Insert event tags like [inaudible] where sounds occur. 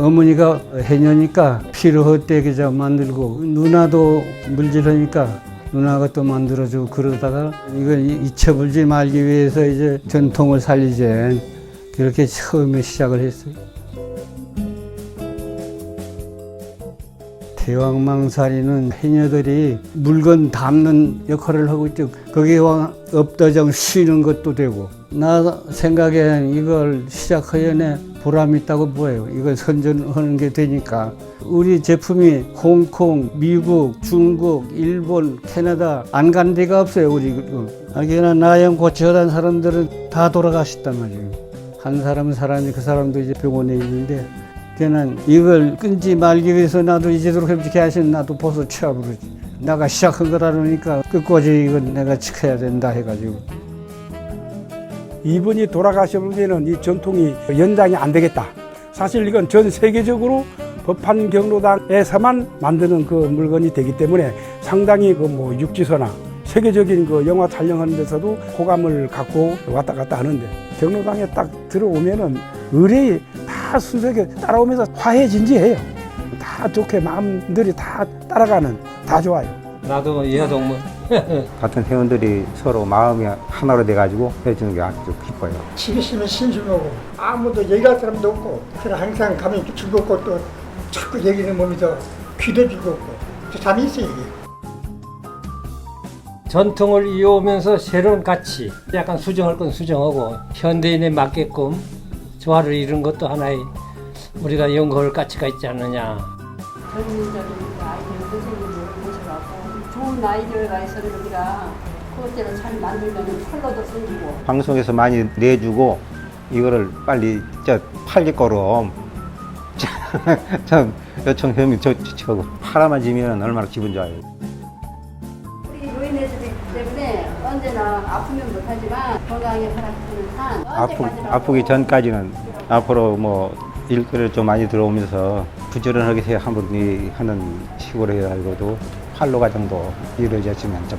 어머니가 해녀니까 피로 헛되게 저 만들고 누나도 물질하니까 누나가 또 만들어주고 그러다가 이걸 잊혀불지 말기 위해서 이제 전통을 살리지 그렇게 처음에 시작을 했어요. 대왕망사리는 해녀들이 물건 담는 역할을 하고 있죠. 거기에 와 엎더정 쉬는 것도 되고 나 생각엔 이걸 시작하연에 보람 있다고 보여요. 이걸 선전하는 게 되니까 우리 제품이 홍콩, 미국, 중국, 일본, 캐나다 안 간 데가 없어요. 우리 아기나 나영 고치하던 사람들은 다 돌아가셨단 말이에요. 한 사람은 살았는데 그 사람도 이제 병원에 있는데 걔는 이걸 끊지 말기 위해서 나도 이제도록 해보게 하시는 나도 벌써 하지. 내가 시작한 거라니까 끝까지 이건 내가 지켜야 된다 해가지고. 이분이 돌아가신 뒤에는 이 전통이 연장이 안 되겠다. 사실 이건 전 세계적으로 법한 경로당에서만 만드는 그 물건이 되기 때문에 상당히 그 뭐 육지서나 세계적인 그 영화 촬영하는 데서도 호감을 갖고 왔다 갔다 하는데 경로당에 딱 들어오면은 의뢰이 다 순수하게 따라오면서 화해진지해요. 다 좋게 마음들이 다 따라가는 다 좋아요. 나도 이하동문 [laughs] 같은 회원들이 서로 마음이 하나로 돼가지고 해주는 게 아주 기뻐요. 집에 있으면 심심하고 아무도 얘기할 사람도 없고 그래 항상 가면 즐겁고 또 자꾸 얘기는 몸이 더 귀도 즐겁고. 또 잠이 있어 이게. 전통을 이어오면서 새로운 가치 약간 수정할 건 수정하고 현대인에 맞게끔 조화를 이룬 것도 하나의 우리가 연구할 가치가 있지 않느냐 전문적인 아이디어 선생님을 모셔갖고 좋은 아이디어가 있어서 우리가 그것대로 잘 만들면 컬러도 생기고. 방송에서 많이 내주고 이거를 빨리 저 팔릴 거로 [laughs] 참 요청 협의 조치하고 팔아만 지면 얼마나 기분 좋아요. 우리 노인네들이기 때문에 언제나 아프면 못하지만 건강하게 살아주는 한 아프, 아프기 전까지는 앞으로 뭐 일거리를 좀 많이 들어오면서 부지런하게 해- 한번 이 하는 시골에 가지고도 활로가 정도 이루어졌으면 좀